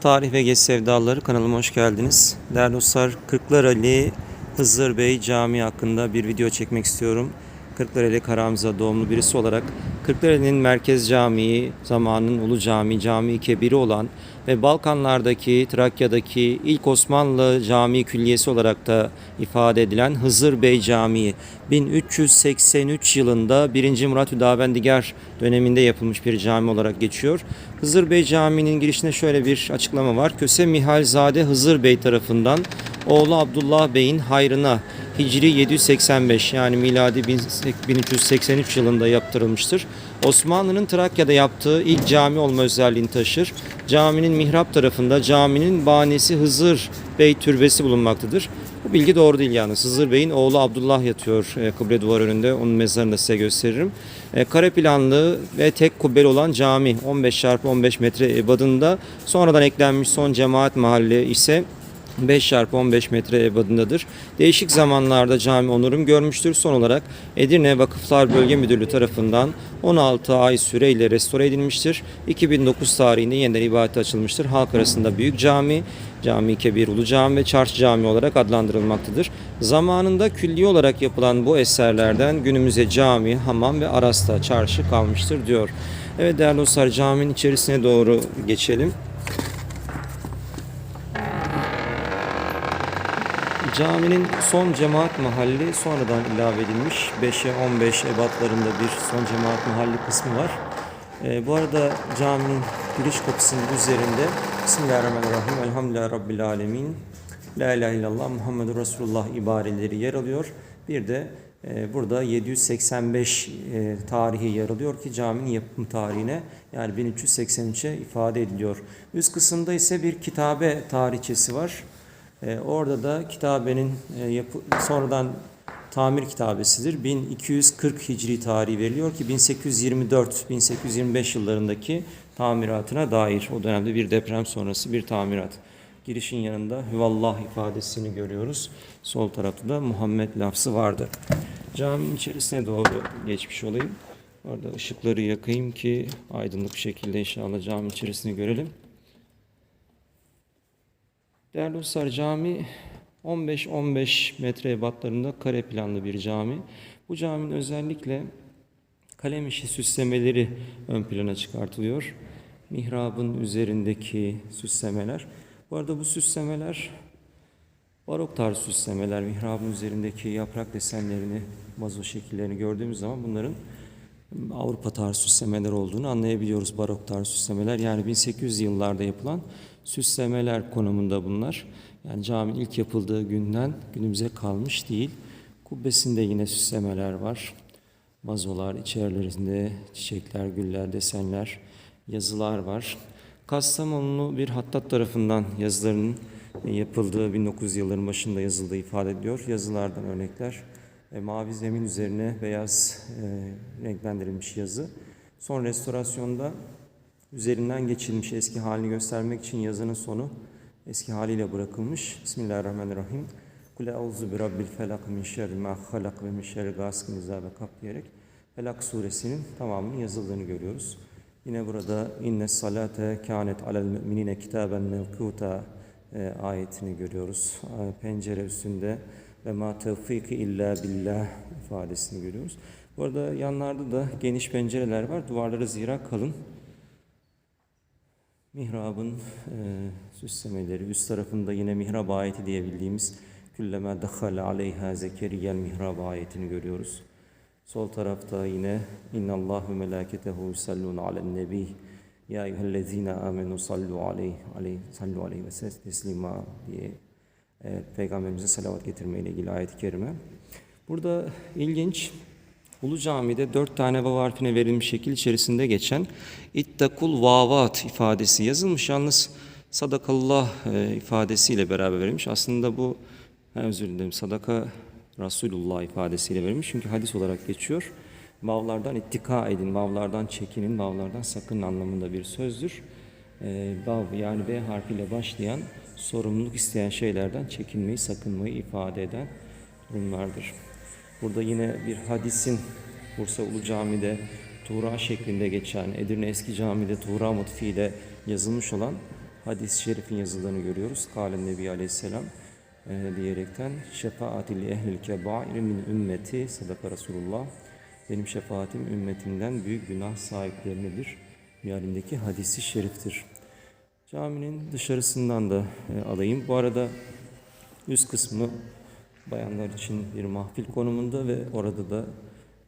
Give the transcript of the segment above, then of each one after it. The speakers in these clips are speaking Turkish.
Tarih ve Geç Sevdaları kanalıma hoş geldiniz. Değerli dostlar, Kırklareli Hızır Bey Camii hakkında bir video çekmek istiyorum. Kırklareli Karamza doğumlu birisi olarak Kırklareli'nin merkez camii, zamanın Ulu Cami, Cami Kebiri olan ve Balkanlardaki, Trakya'daki ilk Osmanlı cami külliyesi olarak da ifade edilen Hızır Bey Camii 1383 yılında 1. Murat Hüdavendigar döneminde yapılmış bir cami olarak geçiyor. Hızır Bey Camii'nin girişinde şöyle bir açıklama var. Köse Mihalzade Hızır Bey tarafından oğlu Abdullah Bey'in hayrına Hicri 785 yani miladi 1383 yılında yaptırılmıştır. Osmanlı'nın Trakya'da yaptığı ilk cami olma özelliğini taşır. Caminin mihrap tarafında caminin banisi Hızır Bey türbesi bulunmaktadır. Bu bilgi doğru değil yalnız. Hızır Bey'in oğlu Abdullah yatıyor e, kıble duvar önünde. Onun mezarını da size gösteririm. E, kare planlı ve tek kubbeli olan cami 15 çarpı 15 metre ebadında. Sonradan eklenmiş son cemaat mahalle ise 5 çarpı 15 metre ebadındadır. Değişik zamanlarda cami onurum görmüştür. Son olarak Edirne Vakıflar Bölge Müdürlüğü tarafından 16 ay süreyle restore edilmiştir. 2009 tarihinde yeniden ibadete açılmıştır. Halk arasında büyük cami, Cami Kebir Ulu Cami ve Çarşı Cami olarak adlandırılmaktadır. Zamanında külli olarak yapılan bu eserlerden günümüze cami, hamam ve arasta çarşı kalmıştır diyor. Evet değerli dostlar caminin içerisine doğru geçelim. Caminin son cemaat mahalli sonradan ilave edilmiş. 5'e 15 ebatlarında bir son cemaat mahalli kısmı var. Ee, bu arada caminin giriş kapısının üzerinde Bismillahirrahmanirrahim Elhamdülillahi Rabbil Alemin La ilahe illallah Muhammedur Resulullah ibareleri yer alıyor. Bir de e, burada 785 e, tarihi yer alıyor ki caminin yapım tarihine yani 1383'e ifade ediliyor. Üst kısımda ise bir kitabe tarihçesi var. Ee, orada da kitabenin e, yapı, sonradan tamir kitabesidir. 1240 Hicri tarihi veriliyor ki 1824-1825 yıllarındaki tamiratına dair o dönemde bir deprem sonrası bir tamirat. Girişin yanında Hüvallah ifadesini görüyoruz. Sol tarafta da Muhammed lafzı vardı. Caminin içerisine doğru geçmiş olayım. Orada ışıkları yakayım ki aydınlık bir şekilde inşallah caminin içerisini görelim. Değerli dostlar cami 15-15 metre ebatlarında kare planlı bir cami. Bu caminin özellikle kalem işi süslemeleri ön plana çıkartılıyor. Mihrabın üzerindeki süslemeler. Bu arada bu süslemeler barok tarz süslemeler. Mihrabın üzerindeki yaprak desenlerini, vazo şekillerini gördüğümüz zaman bunların Avrupa tarzı süslemeler olduğunu anlayabiliyoruz. Barok tarzı süslemeler yani 1800 yıllarda yapılan süslemeler konumunda bunlar. Yani caminin ilk yapıldığı günden günümüze kalmış değil. Kubbesinde yine süslemeler var. Vazolar, içerilerinde çiçekler, güller, desenler, yazılar var. Kastamonulu bir hattat tarafından yazılarının yapıldığı 1900 yılların başında yazıldığı ifade ediliyor. Yazılardan örnekler. E, mavi zemin üzerine beyaz e, renklendirilmiş yazı. Son restorasyonda üzerinden geçilmiş eski halini göstermek için yazının sonu eski haliyle bırakılmış. Bismillahirrahmanirrahim. Kule auzu bi rabbil felak min şerri ma halak ve min şerri gasikin izâ ve kap diyerek Felak suresinin tamamının yazıldığını görüyoruz. Yine burada inne salate kânet alel müminine kitaben mevkuta e, ayetini görüyoruz. E, pencere üstünde ve ma tevfiki illa billah ifadesini görüyoruz. Bu arada yanlarda da geniş pencereler var. Duvarları zira kalın. Mihrabın e, süslemeleri, üst tarafında yine mihrab ayeti diye bildiğimiz külleme dehale aleyha zekeriyel mihrab ayetini görüyoruz. Sol tarafta yine innallahu melaketehu yusallun alen nebi ya eyyühellezine amenu sallu aleyh, aleyh sallu aleyh ve teslima diye e, Peygamberimize salavat getirmeyle ilgili ayet-i kerime. Burada ilginç Ulu Cami'de dört tane vav harfine verilmiş şekil içerisinde geçen ittakul vavat ifadesi yazılmış. Yalnız sadakallah e, ifadesiyle beraber verilmiş. Aslında bu özür dilerim sadaka Resulullah ifadesiyle verilmiş. Çünkü hadis olarak geçiyor. Vavlardan ittika edin, vavlardan çekinin, vavlardan sakın anlamında bir sözdür. E, vav yani B harfiyle başlayan sorumluluk isteyen şeylerden çekinmeyi, sakınmayı ifade eden durumlardır. Burada yine bir hadisin Bursa Ulu Cami'de Tuğra şeklinde geçen, Edirne Eski Cami'de Tuğra motifiyle yazılmış olan hadis-i şerifin yazıldığını görüyoruz. Kâlen Nebi Aleyhisselam e, diyerekten şefaatil ehlil kebair min ümmeti sadaka Resulullah benim şefaatim ümmetimden büyük günah sahiplerinedir. Mealindeki hadisi şeriftir. Caminin dışarısından da e, alayım. Bu arada üst kısmı bayanlar için bir mahfil konumunda ve orada da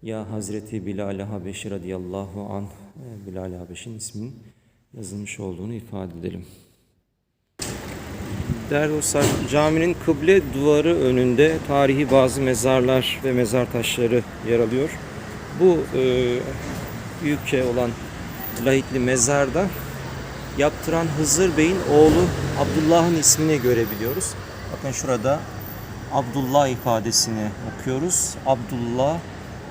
ya Hazreti Bilal-i Habeşi radıyallahu an e, Bilal-i Habeşi'nin isminin yazılmış olduğunu ifade edelim. Değerli dostlar, caminin kıble duvarı önünde tarihi bazı mezarlar ve mezar taşları yer alıyor. Bu e, büyükçe olan lahitli mezarda yaptıran Hızır Bey'in oğlu Abdullah'ın ismini görebiliyoruz. Bakın şurada Abdullah ifadesini okuyoruz. Abdullah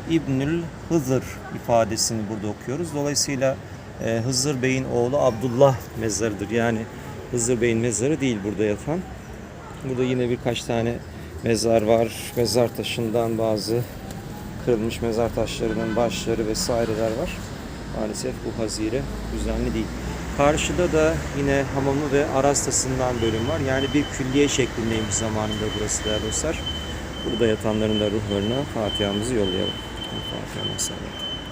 İbnül Hızır ifadesini burada okuyoruz. Dolayısıyla e, Hızır Bey'in oğlu Abdullah mezarıdır. Yani Hızır Bey'in mezarı değil burada yatan. Burada yine birkaç tane mezar var. Mezar taşından bazı kırılmış mezar taşlarının başları vesaireler var. Maalesef bu hazire düzenli değil. Karşıda da yine hamamı ve arastasından bölüm var. Yani bir külliye şeklindeymiş zamanında burası değerli dostlar. Burada yatanların da ruhlarına Fatiha'mızı yollayalım. Fatiha.